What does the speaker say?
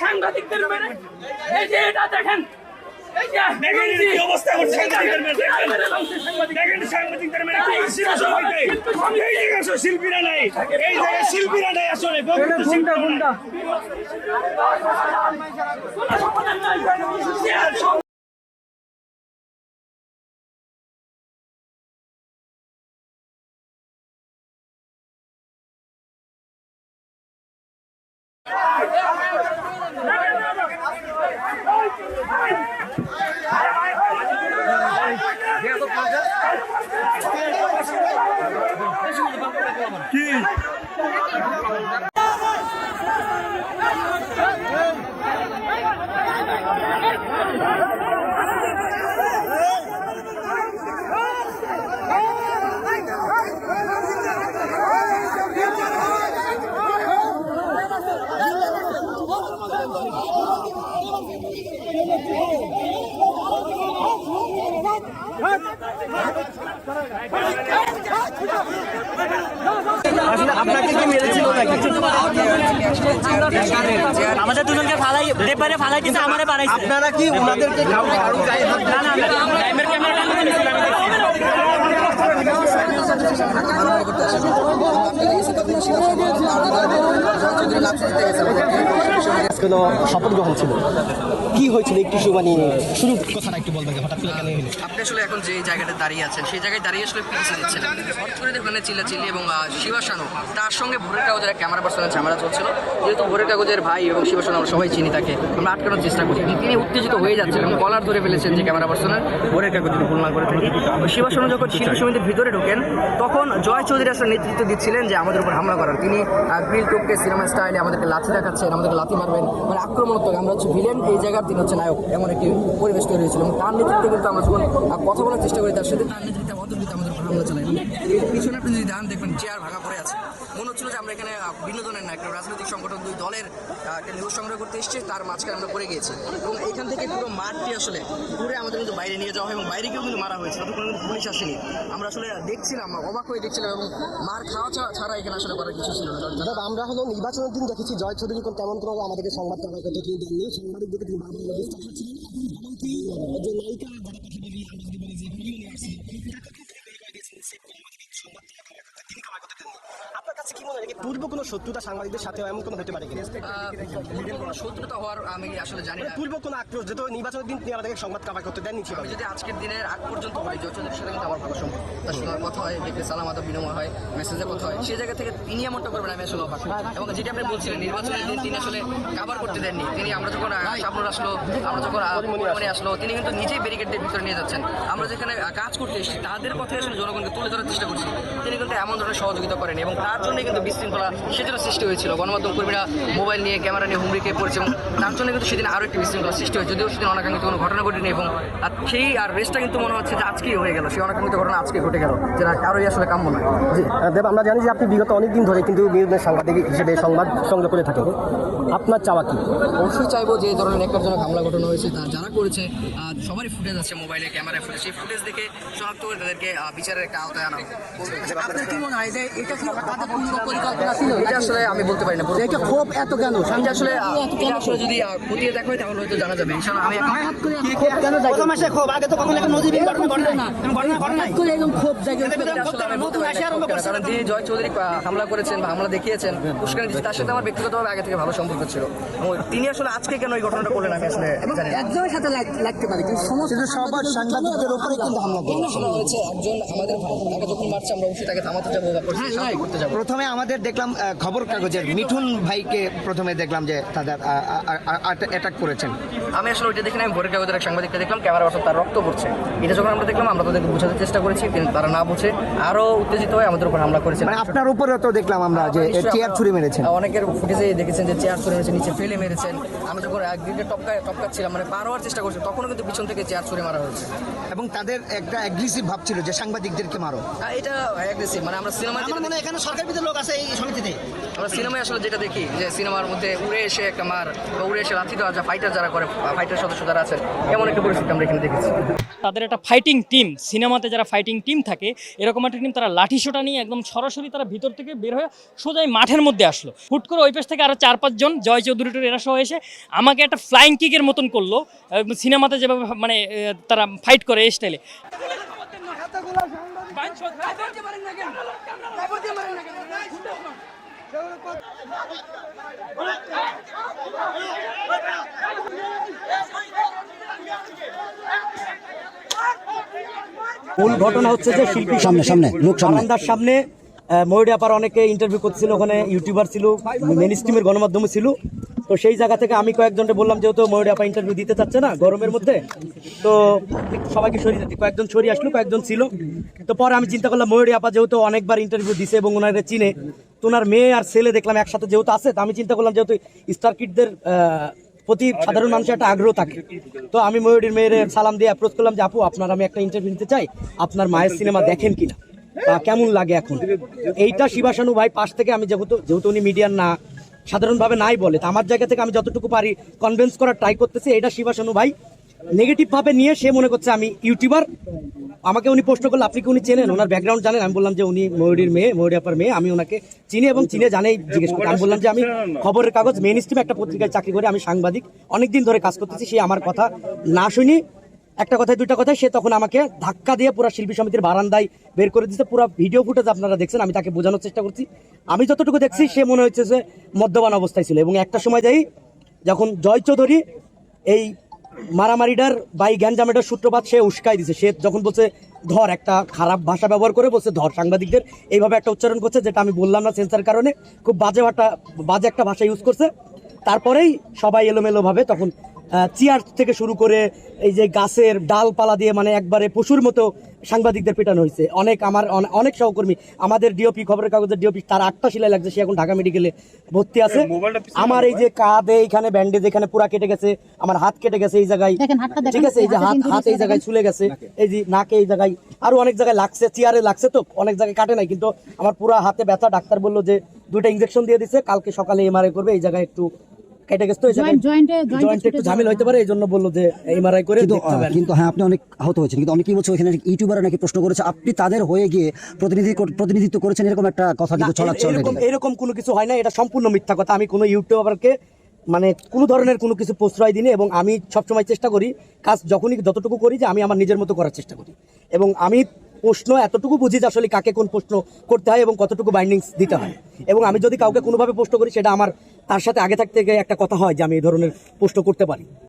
সাংবাদিকদের মেরে। এই যে এটা দেখেন। অবস্থা করছে সাংবাদিকদের মেরে, মেরে। আসলে শিল্পীরা নাই এই জায়গায় শিল্পীরা নাই আসলে শিল্পীরা নাই। কোনো আমাদের দুজনকে ফালাই পেপারে ফালাই দিতে আমারে বানাইছে আপনারা কি ওনাদেরকে কারও কারও গায়ে হাত না না টাইমের ক্যামেরা কোনো শপথ গ্রহণ ছিল। কি হয়েছিল একটু মানে শুরু কথাটা একটু বলবেন হঠাৎ করে কেন এলো আপনি আসলে এখন যে জায়গাটা দাঁড়িয়ে আছেন সেই জায়গায় দাঁড়িয়ে আসলে পিছিয়ে দিচ্ছিলেন হঠাৎ করে ওখানে চিল্লাচিল্লি এবং শিবাসানু তার সঙ্গে ভোরের কাগজের ক্যামেরা পার্সনের ঝামেলা চলছিল। যেহেতু ভোরের কাগজের ভাই এবং শিবাসানু আমরা সবাই চিনি তাকে আমরা আটকানোর চেষ্টা করি। তিনি উত্তেজিত হয়ে যাচ্ছেন এবং কলার ধরে ফেলেছেন যে ক্যামেরা পার্সনের ভোরের কাগজ যদি ভুল না করে থাকি। শিবাসানু যখন শিল্পী সমিতির ভিতরে ঢোকেন তখন জয় চৌধুরী আসলে নেতৃত্ব দিচ্ছিলেন যে আমাদের উপর হামলা করার। তিনি গ্রিল টোপকে সিনেমা স্টাইলে আমাদেরকে লাথি দেখাচ্ছেন আমাদেরকে লাথি মারবেন মানে আক্রমণাত্মক। আমরা হচ্ছে ভিলেন এই জায়গার তিনি হচ্ছে নায়ক এমন একটি পরিবেশ তৈরি হয়েছিল। এবং তার নেতৃত্বে কিন্তু আমরা যখন কথা বলার চেষ্টা করি, তার সাথে তার নেতৃত্বে অতর্কিত আমাদের হামলা চালায় এর পিছনে আপনি যদি দান দেখবেন চেয়ার ভাঙা পড়ে আছে। মনে হচ্ছিল যে আমরা এখানে বিনোদনের না, একটা রাজনৈতিক সংগঠন, দুই দলের একটা নিউজ সংগ্রহ করতে এসেছি, তার মাঝখানে আমরা পড়ে গিয়েছি। এবং এখান থেকে পুরো মাঠটি আসলে ঘুরে আমাদের কিন্তু বাইরে নিয়ে যাওয়া হয় এবং বাইরে কেউ কিন্তু মারা হয়েছে, ততক্ষণ কিন্তু পুলিশ আসেনি। আমরা আসলে দেখছিলাম অবাক হয়ে দেখছিলাম এবং মার খাওয়া ছাড়া এখানে আসলে করার কিছু ছিল না। আমরা হলো নির্বাচনের দিন দেখেছি, জয় চৌধুরী তেমন কোনো আমাদেরকে সংবাদ করার কথা তিনি দেননি সাংবাদিকদেরকে তিনি বারবার বলে করেছিলেন এমনকি যে নায়িকা যারা কথা বলি মিলিয়নে আসছে তাকে কিন্তু তিনি verify দিয়েছেন, save করে আমাদেরকে সংবাদ দেওয়া হবে। তিনি কামাই করতে দেননি। আপনার কাছে কি মনে হয় যে পূর্ব কোনো শত্রুতা সাংবাদিকদের সাথে এমন কোনো হতে পারে কিনা? কোনো শত্রুতা হওয়ার আমি আসলে জানি না। পূর্ব কোনো আক্রোশ যেহেতু নির্বাচনের দিন আমাদেরকে সংবাদ কামাই করতে দেননি ছিল যদি আজকের দিনের আগ পর্যন্ত বলি সাথে কিন্তু আমার ভালো সম্পর্ক তার সঙ্গে কথা হয় সালাম আদব বিনিময় হয় মেসেজে কথা হয়। সেই জায়গা থেকে তিনি এমনটা করবেন আমি আসলে অবাক। এবং যেটা আপনি বলছিলেন নির্বাচনের দিন তিনি আসলে কাভার করতে দেননি। তিনি আমরা যখন সামনে আসলো আমরা যখন পরিমাণে আসলো তিনি কিন্তু নিজেই ব্যারিকেডের ভিতরে নিয়ে যাচ্ছেন। আমরা যেখানে কাজ করতে এসেছি তাদের কথাই আসলে জনগণকে তুলে ধরার চেষ্টা করছি। তিনি কিন্তু এমন ধরনের সহযোগিতা করেন এবং তার জন্যই কিন্তু বিশৃঙ্খলা সেজন্য সৃষ্টি হয়েছিল। গণমাধ্যম কর্মীরা মোবাইল নিয়ে ক্যামেরা নিয়ে হুমড়ি খেয়ে পড়েছে এবং তার জন্য কিন্তু সেদিন আরও একটি বিশৃঙ্খলা সৃষ্টি হয় যদিও সেদিন অনাকাঙ্ক্ষিত কোনো ঘটনা ঘটেনি এবং আর সেই আর রেসটা কিন্তু মনে হচ্ছে যে আজকেই হয়ে গেল। সেই অনাকাঙ্ক্ষিত ঘটনা আজকে ঘটে গেল যেটা কারোই আসলে কাম্য নয়। জি। দেব আমরা জানি যে আপনি বিগত অনেক দিন ধরে কিন্তু বিনোদনের সাংবাদিক হিসেবে সংবাদ সংগ্রহ করে থাকেন। আপনার চাওয়া কি? অবশ্যই চাইব যে ধরনের একজনের হামলা ঘটনা হয়েছে তার যারা করেছে সবারই ফুটেজ আছে মোবাইলে ক্যামেরায় ফুটেজ সেই ফুটেজ দেখে শনাক্ত করে তাদেরকে বিচারের একটা আওতায় আনা হোক। আপনার কি মনে হয় যে এটা কি তাদের পূর্ব পরিকল্পনা ছিল এটা আসলে আমি বলতে পারি না এটা ক্ষোভ এত কেন আসলে আসলে যদি খতিয়ে দেখা হয় তাহলে হয়তো জানা যাবে ইনশাআল্লাহ আমি এখন কেন জাগে মাসে খুব আগে তো কখনো নদী না। কারণ যিনি জয় চৌধুরী হামলা করেছেন বা হামলা দেখিয়েছেন উস্কানি দিয়েছেন, তার সাথে আমার ব্যক্তিগতভাবে আগে থেকে ভালো সম্পর্ক ছিল। তিনি আসলে আজকে কেন এই ঘটনাটা করলেন আমি আসলে একজনের সাথে লাগতে পারে কিন্তু সমস্ত সবার সাংবাদিকদের উপরে কিন্তু হামলা শোনা একজন আমাদের তাকে যখন মারছে আমরা অবশ্যই তাকে থামাতে যাব বা করতে যাব। প্রথমে আমাদের দেখলাম আহ, খবর কাগজের মিঠুন ভাইকে প্রথমে দেখলাম যে তাদের অ্যাটাক করেছেন। আমি আসলে ওইটা দেখি না আমি ভোরের কাগজের এক সাংবাদিককে দেখলাম ক্যামেরা বসে তার রক্ত পড়ছে। এটা যখন আমরা দেখলাম আমরা তাদেরকে বোঝাতে চেষ্টা করেছি কিন্তু তারা না বুঝে আরও উত্তেজিত হয়ে আমাদের উপর হামলা করেছে। মানে আপনার উপরে তো দেখলাম আমরা যে চেয়ার আপনারা- ছুরি মেরেছেন। অনেকের ফুটেজে দেখেছেন যে চেয়ার ছুড়ে মেরেছেন নিচে ফেলে মেরেছেন। আমি যখন গ্রিডে টপকায় টপকাচ্ছিলাম মানে পার হওয়ার চেষ্টা করছি তখনও কিন্তু পিছন থেকে চেয়ার ছুড়ে মারা হয়েছে। এবং তাদের একটা অ্যাগ্রেসিভ ভাব ছিল যে সাংবাদিকদেরকে মারো। আর এটা অ্যাগ্রেসিভ মানে আমরা সিনেমা আমার মনে এখানে সরকার লোক আছে এই সমিতিতে। আমরা সিনেমায় আসলে যেটা দেখি যে সিনেমার মধ্যে উড়ে এসে একটা মার বা উড়ে এসে লাথি দেওয়া যা ফাইটার যারা করে ফাইটার সদস্য যারা আছেন এমন একটা পরিস্থিতি আমরা এখানে দেখেছি। তাদের একটা ফাইটিং টিম সিনেমাতে যারা ফাইটিং টিম থাকে, এরকম একটা টিম তারা লাঠি সোটা নিয়ে একদম সরাসরি তারা ভিতর থেকে বের হয়ে সোজাই মাঠের মধ্যে আসলো। হুট করে ওই পাশ থেকে আরও চার পাঁচজন জয় চৌধুরী টুর এরা সহ এসে আমাকে একটা ফ্লাইং কিকের মতন করল সিনেমাতে যেভাবে মানে তারা ফাইট করে এই স্টাইলে মূল ঘটনা হচ্ছে যে শিল্পী সামনে, সামনে, লোক সামনে। সামনে ময়ূরি আপার অনেকে ইন্টারভিউ করছিল ওখানে ইউটিউবার ছিল মেন স্ট্রিমের গণমাধ্যমে ছিল। তো সেই জায়গা থেকে আমি কয়েকজনকে বললাম যেহেতু ময়ূরি আপা ইন্টারভিউ দিতে চাচ্ছে না গরমের মধ্যে তো সবাইকে সরিয়ে দিতে। কয়েকজন সরিয়ে আসলো কয়েকজন ছিল। তো পরে আমি চিন্তা করলাম ময়ূরি আপা যেহেতু অনেকবার ইন্টারভিউ দিছে এবং ওনারে চিনে তো ওনার মেয়ে আর ছেলে দেখলাম একসাথে যেহেতু আছে তো আমি চিন্তা করলাম যেহেতু স্টার কিডদের প্রতি সাধারণ মানুষের একটা আগ্রহ থাকে। তো আমি ময়ূরীর মেয়ের সালাম দিয়ে অ্যাপ্রোচ করলাম যে আপু আপনার আমি একটা ইন্টারভিউ নিতে চাই। আপনার মায়ের সিনেমা দেখেন কিনা? বা কেমন লাগে এখন? এইটা শিবাসানু ভাই পাশ থেকে আমি যেহেতু যেহেতু উনি মিডিয়ার না সাধারণভাবে নাই বলে তো আমার জায়গা থেকে আমি যতটুকু পারি কনভিন্স করার ট্রাই করতেছি। এটা শিবাসানু ভাই নেগেটিভ ভাবে নিয়ে সে মনে করছে আমি ইউটিউবার আমাকে উনি প্রশ্ন করলে, আপনি কি উনি চেনেন? ওনার ব্যাকগ্রাউন্ড জানেন। আমি বললাম যে উনি ময়ূরীর মেয়ে, ময়ূরী আপার মেয়ে। আমি ওনাকে চিনি এবং চিনে জানেই, জিজ্ঞেস করি আমি বললাম যে আমি খবরের কাগজ মেন স্ট্রিম একটা পত্রিকায় চাকরি করি, আমি সাংবাদিক। অনেকদিন ধরে কাজ করতেছি, সে আমার কথা না শুনি। একটা কথায়, দুইটা কথায় সে তখন আমাকে ধাক্কা দিয়ে পুরো শিল্পী সমিতির বারান্দায় বের করে দিচ্ছে পুরো ভিডিও ফুটেজ আপনারা দেখছেন, আমি তাকে বোঝানোর চেষ্টা করছি। আমি যতটুকু দেখছি, সে মনে হচ্ছে যে মদ্যপান অবস্থায় ছিল। এবং একটা সময় যাই, যখন জয় চৌধুরী এই মারামারিটার বাই গ্যাঞ্জামেটার সূত্রপাত সে উস্কাই দিছে। সে যখন বলছে, ধর, একটা খারাপ ভাষা ব্যবহার করে বলছে, ধর, সাংবাদিকদের এইভাবে একটা উচ্চারণ করছে, যেটা আমি বললাম না সেন্সার কারণে। খুব বাজে একটা বাজে একটা ভাষা ইউজ করছে। তারপরেই সবাই এলোমেলোভাবে তখন চেয়ার থেকে শুরু করে এই যে গাছের ডালপালা দিয়ে মানে একবারে পশুর মতো সাংবাদিকদের পেটানো হয়েছে। অনেক আমার অনেক সহকর্মী আমাদের ডিওপি খবরের কাগজের ডিওপি তার আটটা শিলায় লাগছে সে এখন ঢাকা মেডিকেলে ভর্তি আছে। আমার এই যে কাঁধে এখানে ব্যান্ডেজ এখানে পুরা কেটে গেছে আমার হাত কেটে গেছে এই জায়গায়। ঠিক আছে এই যে হাত হাত এই জায়গায়। চলে গেছে এই যে নাকে এই জায়গায় আরও অনেক জায়গায় লাগছে চেয়ারে লাগছে তো অনেক জায়গায় কাটে নাই কিন্তু আমার পুরা হাতে ব্যথা ডাক্তার বলল যে দুইটা ইঞ্জেকশন দিয়ে দিছে কালকে সকালে এমআরআই করবে এই জায়গায় একটু কেটে গেছে তো এই জায়গায় Joint- joint এ- joint এ জয়েন্টে একটু ঝামেলা হতে পারে এই জন্য বলল যে এমআরআই করে কিন্তু দেখতে হবে আর কি। কিন্তু হ্যাঁ আপনি অনেক আহত হয়েছেন। কিন্তু অনেকেই বলছে ওখানে ইউটিউবাররা নাকি প্রশ্ন করেছে আপনি তাদের হয়ে গিয়ে প্রতিনিধি প্রতিনিধিত্ব করেছেন এরকম একটা কথা কিন্তু ছড়াচ্ছে এরকম এরকম কোনো কিছু হয় না এটা সম্পূর্ণ মিথ্যা কথা। আমি কোনো ইউটিউবারকে মানে কোনো ধরনের কোনো কিছু প্রশ্রয় দিনে এবং আমি সবসময় চেষ্টা করি কাজ যখনই যতটুকু করি যে আমি আমার নিজের মতো করার চেষ্টা করি। এবং আমি প্রশ্ন এতটুকু বুঝি যে আসলে কাকে কোন প্রশ্ন করতে হয় এবং কতটুকু বাইন্ডিংস দিতে হয়। এবং আমি যদি কাউকে কোনোভাবে প্রশ্ন করি, সেটা আমার, তার সাথে আগে থাকতে গিয়ে একটা কথা হয় যে আমি এই ধরনের প্রশ্ন করতে পারি।